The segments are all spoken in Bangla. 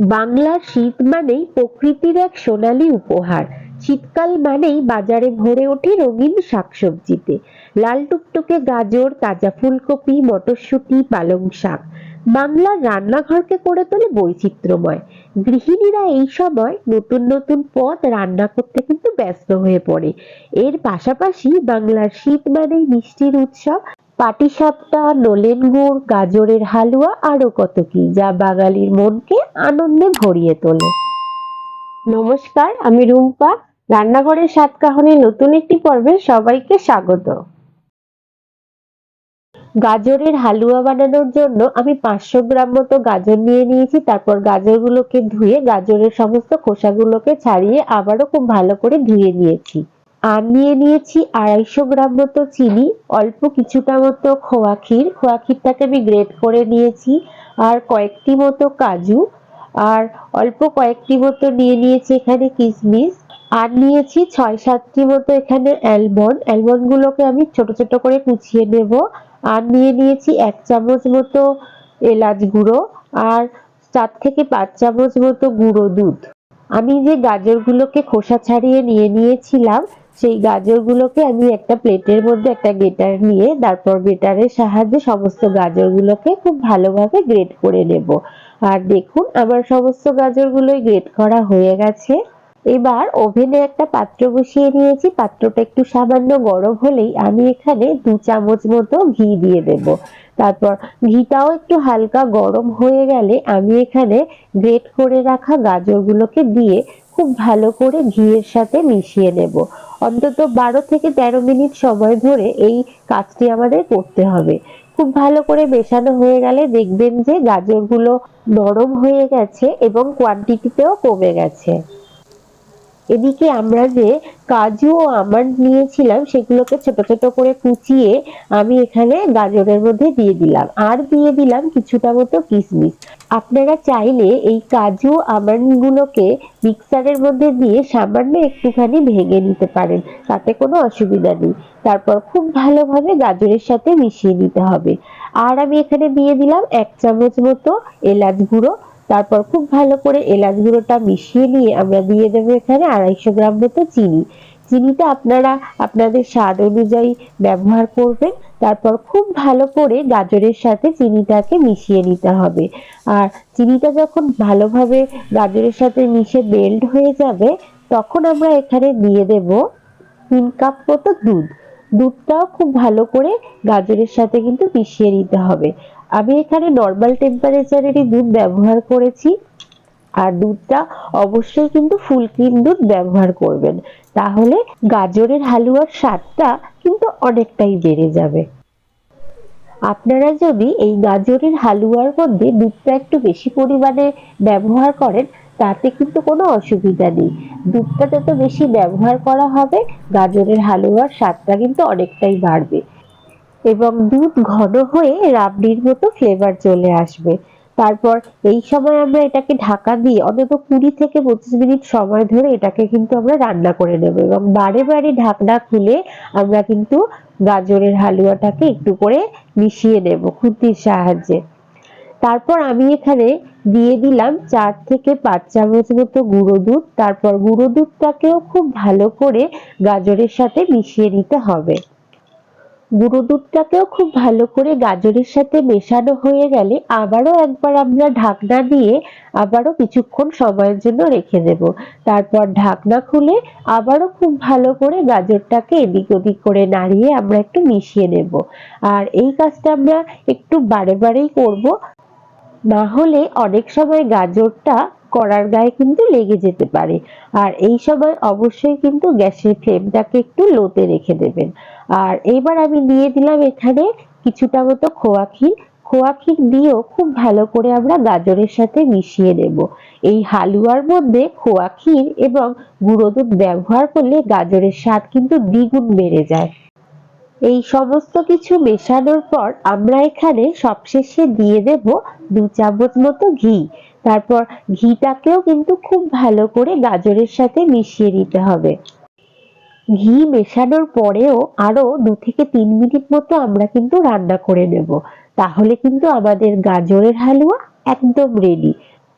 বাংলার শীত মানেই প্রকৃতির এক সোনালী উপহার। শীতকাল মানেই বাজারে ভরে ওঠে রঙিন শাকসবজিতে। লাল টুকটুকে গাজর, তাজা ফুলকপি, মটরশুঁটি, পালং শাক। বাংলার রান্নাঘরকে করে তোলে বৈচিত্র্যময়। গৃহিণীরা এই সময় নতুন নতুন পদ রান্না করতে কিন্তু ব্যস্ত হয়ে পড়ে। এর পাশাপাশি বাংলার শীত মানেই মিষ্টির উৎসব। পাটিসাপটা, নলেন গুড়, গাজরের হালুয়া আরও কত কি, যা বাঙালির মনকে আনন্দে ভরিয়ে তোলে। নমস্কার, আমি রুম্পা। রান্নাঘরের সাত কাহনের নতুন একটি পর্বে সবাইকে স্বাগত। গাজরের হালুয়া বানানোর জন্য আমি পাঁচশো গ্রাম মতো গাজর নিয়ে নিয়েছি, তারপর গাজরগুলোকে ধুয়ে গাজরের সমস্ত খোসাগুলোকে ছাড়িয়ে আবারও খুব ভালো করে ধুয়ে নিয়েছি। আর নিয়ে নিয়েছি আড়াইশো গ্রাম মতো চিনি, অল্প কিছুটা মতো খোয়া ক্ষীর। খোয়া ক্ষীরটাকে আমি গ্রেট করে নিয়েছি আর কয়েকটি মতো কাজু। আর অল্প কয়েকটি মতো নিয়ে নিয়েছি এখানে কিশমিশ আর নিয়েছি ছয় সাতটি মতো এখানে অ্যালমন্ড। অ্যালমন্ড গুলোকে আমি ছোট ছোট করে কুচিয়ে নেব। আর নিয়ে নিয়েছি এক চামচ মতো এলাচ গুঁড়ো আর চার থেকে পাঁচ চামচ মতো গুঁড়ো দুধ। আমি যে গাজরগুলোকে খোসা ছাড়িয়ে নিয়ে নিয়েছিলাম সেই গাজরগুলোকে আমি একটা প্লেটের মধ্যে একটা গেটার নিয়ে, তারপর গেটারের সাহায্যে সমস্ত গাজরগুলোকে খুব ভালোভাবে গ্রেট করে নেব। আর দেখুন, আমার সমস্ত গাজরগুলোই গ্রেট করা হয়ে গেছে। এবার ওভেনে একটা পাত্র বসিয়ে নিয়েছি। পাত্রটা একটু সামান্য গরম হলেই আমি এখানে দু চামচ মতো ঘি দিয়ে দেব। তারপর ঘিটাও একটু হালকা গরম হয়ে গেলে আমি এখানে গ্রেট করে রাখা গাজরগুলোকে দিয়ে খুব ভালো করে ঘিয়ের সাথে মিশিয়ে নেব। অন্তত বারো থেকে তেরো মিনিট সময় ধরে এই কাজটি আমাদের করতে হবে। খুব ভালো করে মেশানো হয়ে গেলে দেখবেন যে গাজরগুলো নরম হয়ে গেছে এবং কোয়ান্টিটিতেও কমে গেছে। এদিকে আমরা যে কাজু ও আমন্ড নিয়েছিলাম, সেগুলোকে ছোট ছোট করে কুচিয়ে আমি এখানে গাজরের মধ্যে দিয়ে দিলাম। আর দিয়ে দিলাম কিছুটা মতো কিশমিশ আপনারা চাইলে এই কাজু আমন্ড গুলোকে মিক্সারের মধ্যে দিয়ে সামান্য একটুখানি ভেঙে নিতে পারেন, তাতে কোনো অসুবিধা নেই। তারপর খুব ভালোভাবে গাজরের সাথে মিশিয়ে নিতে হবে। আর আমি এখানে দিয়ে দিলাম এক চামচ মতো এলাচ গুঁড়ো। তারপর খুব ভালো করে এলাচ গুঁড়োটা মিশিয়ে নিয়ে আমরা দিয়ে দেবো এখানে আড়াইশো গ্রাম মতো চিনি। চিনিটা আপনারা আপনাদের স্বাদ অনুযায়ী ব্যবহার করবেন, তারপর খুব ভালো করে গাজরের সাথে চিনিটাকে মিশিয়ে নিতে হবে। আর চিনিটা যখন ভালোভাবে গাজরের সাথে মিশে মেল্ট হয়ে যাবে, তখন আমরা এখানে দিয়ে দেব তিন কাপ মতো দুধ। দুধটাও খুব ভালো করে গাজরের সাথে কিন্তু মিশিয়ে নিতে হবে। আমি এখানে নর্মাল টেম্পারেচারেরই দুধ ব্যবহার করেছি। আর দুধটা অবশ্যই কিন্তু ফুল ক্রিম দুধ ব্যবহার করবেন। তাহলে গাজরের হালুয়ার স্বাদটা কিন্তু অনেকটাই বেড়ে যাবে। আপনারা যদি এই গাজরের হালুয়ার মধ্যে দুধটা একটু বেশি পরিমাণে ব্যবহার করেন, তাতে কিন্তু কোনো অসুবিধা নেই। দুধটা যত বেশি ব্যবহার করা হবে, গাজরের হালুয়ার স্বাদটা কিন্তু অনেকটাই বাড়বে। এবং দুধ ঘন হয়ে রাবড়ির মতো ফ্লেভার চলে আসবে। তারপর এই সময় আমরা এটাকে ঢাকা দিয়ে অন্তত কুড়ি থেকে পঁচিশ মিনিট সময় ধরে এটাকে কিন্তু আমরা রান্না করে নেব এবং বারে বারে ঢাকনা খুলে আমরা কিন্তু গাজরের হালুয়াটাকে একটু করে মিশিয়ে নেব খুন্তির সাহায্যে। তারপর আমি এখানে দিয়ে দিলাম চার থেকে পাঁচ চামচ মতো গুঁড়ো দুধ। তারপর গুঁড়ো দুধটাকেও খুব ভালো করে গাজরের সাথে মিশিয়ে নিতে হবে। গুঁড়ো দুধটাকেও খুব ভালো করে গাজরের সাথে মেশানো হয়ে গেলে আবারও একবার আমরা ঢাকনা দিয়ে আবারও কিছুক্ষণ সময়ের জন্য রেখে দেব। তারপর ঢাকনা খুলে আবারও খুব ভালো করে গাজরটাকে এদিক ওদিক করে নাড়িয়ে আমরা একটু মিশিয়ে নেব। আর এই কাজটা আমরা একটু বারে বারেই করব। না হলে অনেক সময় গাজরটা কড়ার গায়ে কিন্তু লেগে যেতে পারে। আর এই সময় অবশ্যই কিন্তু গ্যাসের ফ্লেমটাকে একটু লোতে রেখে দেবেন। আর এবার আমি দিয়ে দিলাম এখানে কিছুটা মতো খোয়া ক্ষীর। খোয়া ক্ষীর দিয়েও খুব ভালো করে আমরা গাজরের সাথে মিশিয়ে নেব। এই হালুয়ার মধ্যে খোয়া ক্ষীর এবং গুঁড়ো দুধ ব্যবহার করলে গাজরের স্বাদ কিন্তু দ্বিগুণ বেড়ে যায়। এই সমস্ত কিছু মেশানোর পর আমরা এখানে সবশেষে দিয়ে দেব দু চামচ মতো ঘি। তারপর ঘিটাকেও কিন্তু খুব ভালো করে গাজরের সাথে মিশিয়ে নিতে হবে। ঘি মেশানোর পরেও আরও দু থেকে তিন মিনিট মতো আমরা কিন্তু রান্না করে নেব। তাহলে কিন্তু আমাদের গাজরের হালুয়া একদম রেডি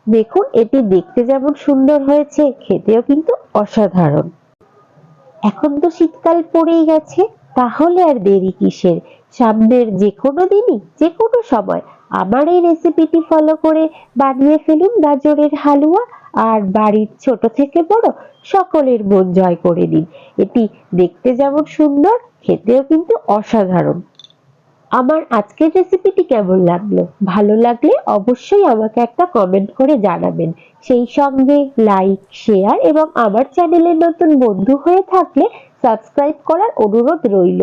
দেখুন, এটি দেখতে যেমন সুন্দর হয়েছে, খেতেও কিন্তু অসাধারণ। এখন তো শীতকাল পড়েই গেছে, তাহলে আর দেরি কিসের? সামনের যে কোনো দিনই যে কোনো সময় আমার এই রেসিপিটি ফলো করে বানিয়ে ফেলুন গাজরের হালুয়া আর বাড়ির ছোট থেকে বড় সকলের মন জয় করে নিন এটি দেখতে যেমন সুন্দর, খেতেও কিন্তু অসাধারণ। আমার আজকের রেসিপিটি কেমন লাগল? ভালো লাগলে অবশ্যই আমাকে একটা কমেন্ট করে জানাবেন। সেই সঙ্গে লাইক শেয়ার এবং আমার চ্যানেলের নতুন বন্ধু হয়ে থাকলে সাবস্ক্রাইব করার অনুরোধ রইল।